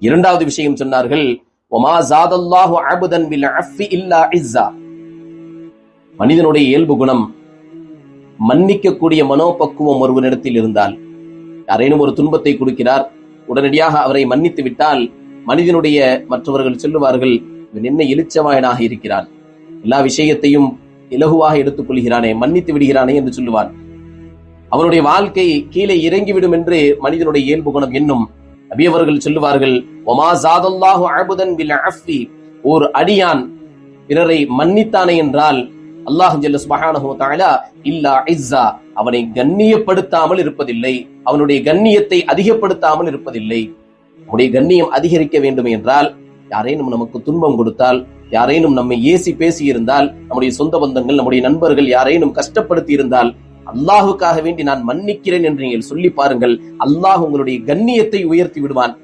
இரண்டாவது விஷயம் சொன்னார்கள் மனிதனுடைய இயல்பு குணம் மன்னிக்கக்கூடிய மனோபக்குவம் ஒருவனிடத்தில் இருந்தால் யாரேனும் ஒரு துன்பத்தை கொடுக்கிறார் உடனடியாக அவரை மன்னித்து விட்டால் மனிதனுடைய மற்றவர்கள் சொல்லுவார்கள் இவன் என்ன எழுச்சவாயனாக இருக்கிறான்? எல்லா விஷயத்தையும் இலகுவாக எடுத்துக் கொள்கிறானே மன்னித்து விடுகிறானே என்று சொல்லுவான். அவனுடைய வாழ்க்கை கீழே இறங்கிவிடும் என்று மனிதனுடைய இயல்பு குணம் என்னும் நபி அவர்கள் சொல்லுவார்கள் ஒமா ஜாதல்லாஹு அபுதன் அஃபி. ஓர் அடியான் பிறரை மன்னித்தானே என்றால் அல்லாஹ் ஜல்ல சுபஹானஹு தஆலா இல்லா இஸ்ஸா அவனை கண்ணியப்படுத்தாமல் இருப்பதில்லை அவனுடைய கண்ணியத்தை அதிகப்படுத்தாமல் இருப்பதில்லை. அவனுடைய கண்ணியம் அதிகரிக்க வேண்டும் என்றால் யாரேனும் நமக்கு துன்பம் கொடுத்தால் யாரேனும் நம்மை ஏசி பேசி இருந்தால் நம்முடைய சொந்த பந்தங்கள் நம்முடைய நண்பர்கள் யாரேனும் கஷ்டப்படுத்தி இருந்தால் அல்லாஹுக்காக வேண்டி நான் மன்னிக்கிறேன் என்று நீங்கள் சொல்லி பாருங்கள். அல்லாஹ் உங்களுடைய கண்ணியத்தை உயர்த்தி விடுவான்.